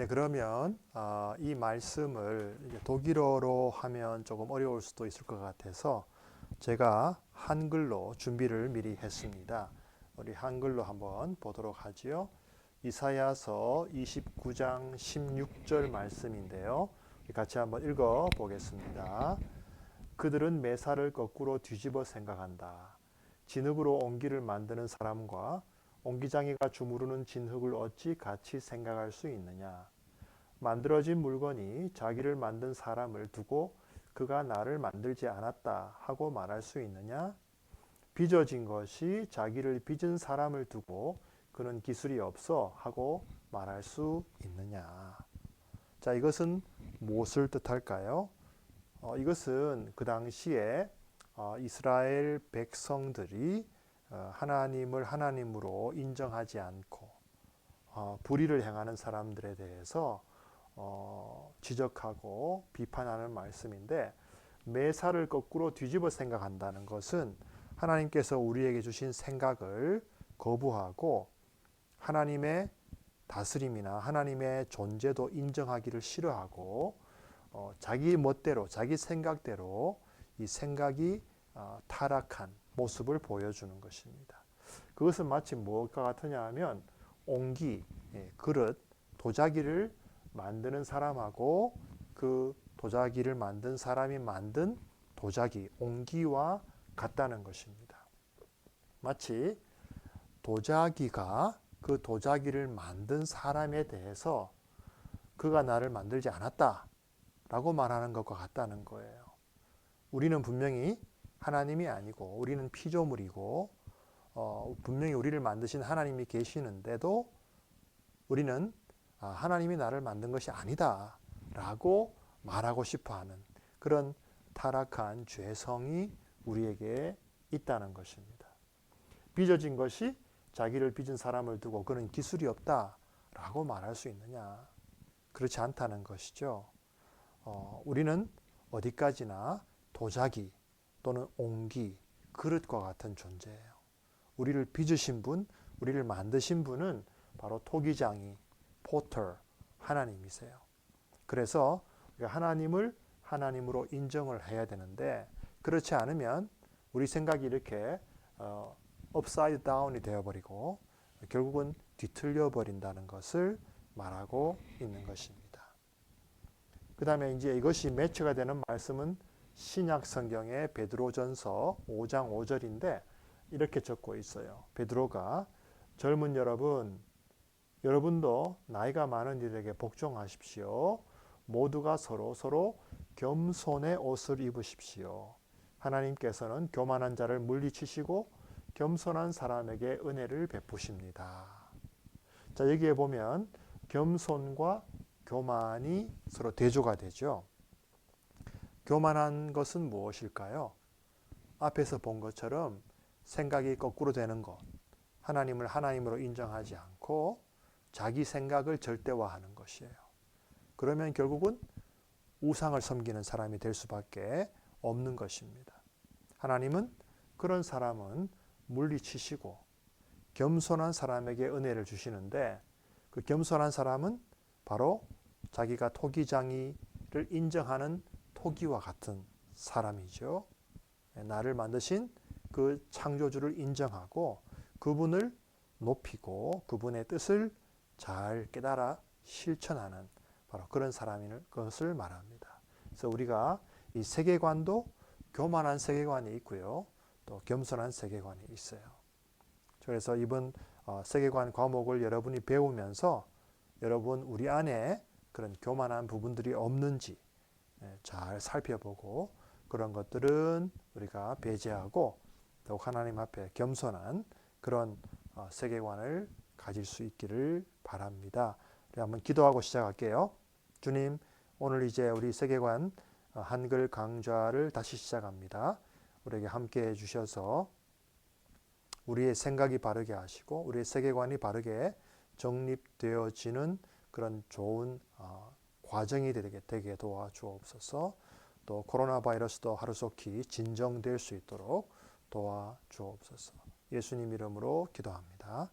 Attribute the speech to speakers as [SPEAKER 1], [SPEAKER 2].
[SPEAKER 1] 네, 그러면 어, 이 말씀을 독일어로 하면 조금 어려울 수도 있을 것 같아서 제가 한글로 준비를 미리 했습니다. 우리 한글로 한번 보도록 하지요. 이사야서 29장 16절 말씀인데요. 같이 한번 읽어 보겠습니다. 그들은 매사를 거꾸로 뒤집어 생각한다. 진흙으로 옹기를 만드는 사람과 옹기장이가 주무르는 진흙을 어찌 같이 생각할 수 있느냐? 만들어진 물건이 자기를 만든 사람을 두고 그가 나를 만들지 않았다 하고 말할 수 있느냐? 빚어진 것이 자기를 빚은 사람을 두고 그는 기술이 없어 하고 말할 수 있느냐? 자, 이것은 무엇을 뜻할까요? 어, 이것은 그 당시에 어, 이스라엘 백성들이 어, 하나님을 하나님으로 인정하지 않고 어, 불의를 행하는 사람들에 대해서 어, 지적하고 비판하는 말씀인데 매사를 거꾸로 뒤집어 생각한다는 것은 하나님께서 우리에게 주신 생각을 거부하고 하나님의 다스림이나 하나님의 존재도 인정하기를 싫어하고 어, 자기 멋대로 자기 생각대로 이 생각이 어, 타락한 모습을 보여주는 것입니다. 그것은 마치 무엇과 같으냐 하면 옹기, 예, 그릇, 도자기를 만드는 사람하고 그 도자기를 만든 사람이 만든 도자기, 옹기와 같다는 것입니다. 마치 도자기가 그 도자기를 만든 사람에 대해서 그가 나를 만들지 않았다 라고 말하는 것과 같다는 거예요. 우리는 분명히 하나님이 아니고 우리는 피조물이고 어, 분명히 우리를 만드신 하나님이 계시는데도 우리는 아, 하나님이 나를 만든 것이 아니다 라고 말하고 싶어 하는 그런 타락한 죄성이 우리에게 있다는 것입니다. 빚어진 것이 자기를 빚은 사람을 두고 그는 기술이 없다 라고 말할 수 있느냐? 그렇지 않다는 것이죠. 어, 우리는 어디까지나 도자기 또는 옹기, 그릇과 같은 존재예요. 우리를 빚으신 분, 우리를 만드신 분은 바로 토기장이, 포터, 하나님이세요. 그래서 하나님을 하나님으로 인정을 해야 되는데 그렇지 않으면 우리 생각이 이렇게 어, 업사이드 다운이 되어버리고 결국은 뒤틀려 버린다는 것을 말하고 있는 것입니다. 그 다음에 이제 이것이 매체가 되는 말씀은 신약 성경의 베드로전서 5장 5절인데 이렇게 적고 있어요. 베드로가 젊은 여러분, 여러분도 나이가 많은 이들에게 복종하십시오. 모두가 서로 서로 겸손의 옷을 입으십시오. 하나님께서는 교만한 자를 물리치시고 겸손한 사람에게 은혜를 베푸십니다. 자, 여기에 보면 겸손과 교만이 서로 대조가 되죠. 교만한 것은 무엇일까요? 앞에서 본 것처럼 생각이 거꾸로 되는 것, 하나님을 하나님으로 인정하지 않고 자기 생각을 절대화하는 것이에요. 그러면 결국은 우상을 섬기는 사람이 될 수밖에 없는 것입니다. 하나님은 그런 사람은 물리치시고 겸손한 사람에게 은혜를 주시는데 그 겸손한 사람은 바로 자기가 토기장이를 인정하는 토기와 같은 사람이죠. 예, 나를 만드신 그 창조주를 인정하고 그분을 높이고 그분의 뜻을 잘 깨달아 실천하는 바로 그런 사람인 것을 말합니다. 그래서 우리가 이 세계관도 교만한 세계관이 있고요. 또 겸손한 세계관이 있어요. 그래서 이번 어, 세계관 과목을 여러분이 배우면서 여러분 우리 안에 그런 교만한 부분들이 없는지 예, 잘 살펴보고 그런 것들은 우리가 배제하고 더욱 하나님 앞에 겸손한 그런 어, 세계관을 가질 수 있기를 바랍니다. 한번 기도하고 시작할게요. 주님, 오늘 이제 우리 세계관 어, 한글 강좌를 다시 시작합니다. 우리에게 함께 해주셔서 우리의 생각이 바르게 하시고 우리의 세계관이 바르게 정립되어지는 그런 좋은 어, 과정이 되게, 되게 도와주옵소서. 또 코로나 바이러스도 하루속히 진정될 수 있도록 도와주옵소서. 예수님 이름으로 기도합니다.